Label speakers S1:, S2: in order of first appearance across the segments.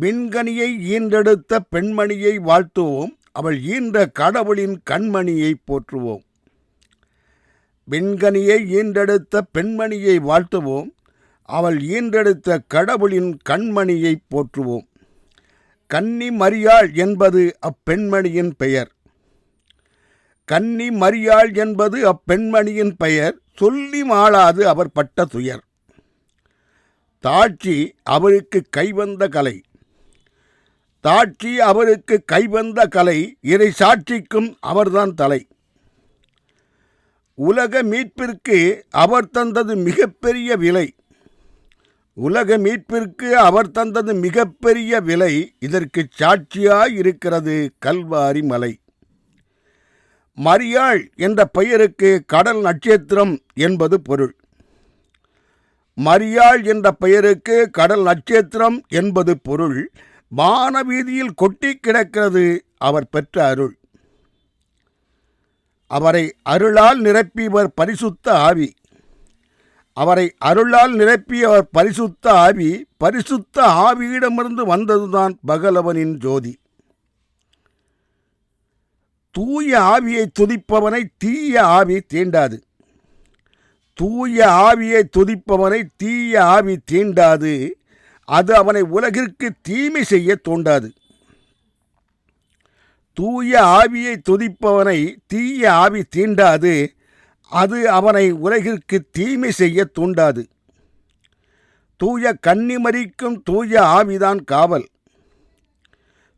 S1: விண்கனியை ஈன்றெடுத்த பெண்மணியை வாழ்த்துவோம். அவள் ஈன்ற கடவுளின் கண்மணியை போற்றுவோம். விண்கனியை ஈன்றெடுத்த பெண்மணியை வாழ்த்துவோம். அவள் ஈன்றெடுத்த கடவுளின் கண்மணியை போற்றுவோம். கன்னி மரியாள் என்பது அப்பெண்மணியின் பெயர். கன்னி மரியாள் என்பது அப்பெண்மணியின் பெயர். சொல்லி மாளாது அவர் பட்ட துயர். தாட்சி அவருக்கு கைவந்த கலை. தாட்சி அவருக்கு கைவந்த கலை இறை சாட்சிக்கும் அவர்தான் தலை. உலக மீட்பிற்கு அவர் தந்தது மிகப்பெரிய விலை. உலக மீட்பிற்கு அவர் தந்தது மிகப்பெரிய விலை இதற்கு சாட்சியாய் இருக்கிறது கல்வாரி மலை மரியாள் என்ற பெயருக்கு கடல் நட்சத்திரம் என்பது பொருள். மரியாள் என்ற பெயருக்கு கடல் நட்சத்திரம் என்பது பொருள். வானவீதியில் கொட்டி கிடக்கிறது அவர் பெற்ற அருள். அவரை அருளால் நிரப்பியவர் பரிசுத்த ஆவி. அவரை அருளால் நிரப்பியவர் பரிசுத்த ஆவி பரிசுத்த ஆவியிடமிருந்து வந்ததுதான் பகலவனின் ஜோதி. தூய ஆவியை துதிப்பவனை தீய ஆவி தீண்டாது. தூய ஆவியை துதிப்பவனை தீய ஆவி தீண்டாது. அது அவனை உலகிற்கு தீமை செய்ய தூண்டாது தூய ஆவியை துதிப்பவனை தீய ஆவி தீண்டாது. அது அவனை உலகிற்கு தீமை செய்ய தூண்டாது. தூய கன்னிமரிக்கும் தூய ஆவிதான் காவல்.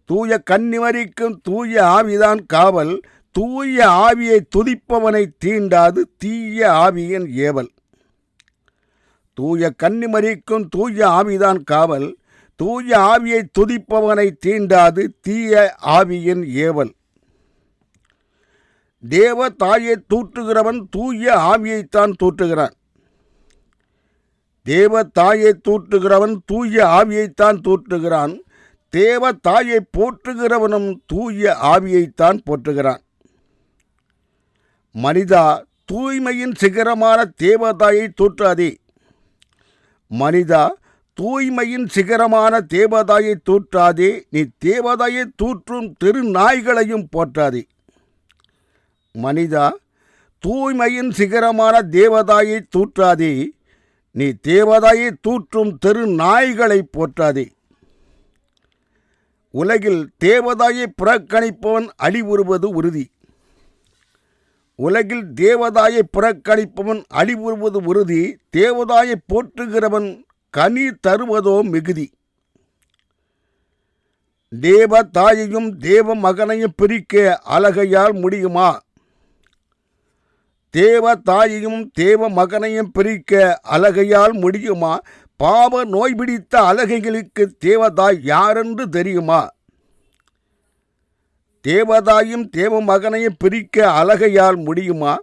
S1: தூய கன்னிமரிக்கும் தூய ஆவிதான் காவல். தூய ஆவியை துதிப்பவனை தீண்டாது தீய ஆவியின் ஏவல். தூய கன்னிமரிக்கும் தூய ஆவிதான் காவல். தூய ஆவியை துதிப்பவனை தீண்டாது தீய ஆவியின் ஏவல். தேவ தாயை தூற்றுகிறவன் தூய ஆவியைத்தான் தூற்றுகிறான். தேவ தாயை தூற்றுகிறவன் தூய ஆவியைத்தான் தூற்றுகிறான். தேவ தாயை போற்றுகிறவனும் தூய ஆவியைத்தான் போற்றுகிறான். மனிதா தூய்மையின் சிகரமான தேவதாயை தூற்றாதே. மனிதா தூய்மையின் சிகரமான தேவதாயை தூற்றாதே நீ தேவதாயை தூற்றும் தெரு நாய்களையும் போற்றாதே. மனிதா தூய்மையின் சிகரமான தேவதாயை தூற்றாதே நீ தேவதாயை தூற்றும் தெரு நாய்களை போற்றாதே. உலகில் தேவதாயை புறக்கணிப்பவன் அழிவுறுவது உறுதி. உலகில் தேவதாயை புறக்கணிப்பவன் அழிவுறுவது உறுதி தேவதாயை போற்றுகிறவன் கனி தருவதோ மிகுதி. தேவ தாயையும் தேவ மகனையும் பிரிக்க அழகையால் முடியுமா? தேவ தாயையும் தேவ மகனையும் பிரிக்க அழகையால் முடியுமா? பாவ நோய் பிடித்த அழகைகளுக்கு தேவதாய் யாரென்று தெரியுமா? தேவதாயும் தேவ மகனையும் பிரிக்க அழகையால் முடியுமா?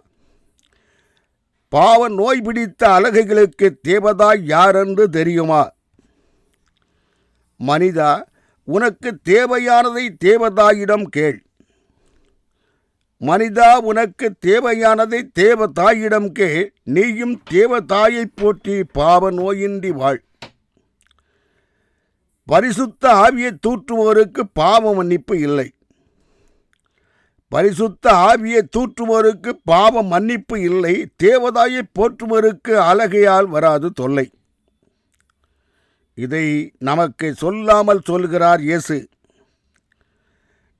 S1: பாவ நோய் பிடித்த அழகைகளுக்கு தேவதாய் யாரென்று தெரியுமா? மனிதா உனக்கு தேவையானதை தேவதாயிடம் கேள். மனிதா உனக்கு தேவையானதை தேவதாயிடம் கேள். நீயும் தேவதாயைப் போற்றி பாவ நோயின்றி வாழ். பரிசுத்த ஆவியை தூற்றுவோருக்கு பாவ மன்னிப்பு இல்லை. பரிசுத்த ஆவியை தூற்றுவோருக்கு பாவ மன்னிப்பு இல்லை தேவதாயை போற்றுவோருக்கு அழகையால் வராது தொல்லை. இதை நமக்கு சொல்லாமல் சொல்கிறார் இயேசு.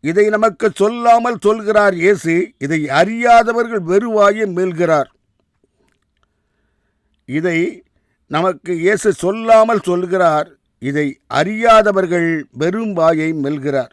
S1: இதை நமக்கு சொல்லாமல் சொல்கிறார் இயேசு இதை அறியாதவர்கள் வெறுவாயை மெல்கிறார் இதை நமக்கு இயேசு சொல்லாமல் சொல்கிறார் இதை அறியாதவர்கள் வெறும் வாயை மெல்கிறார்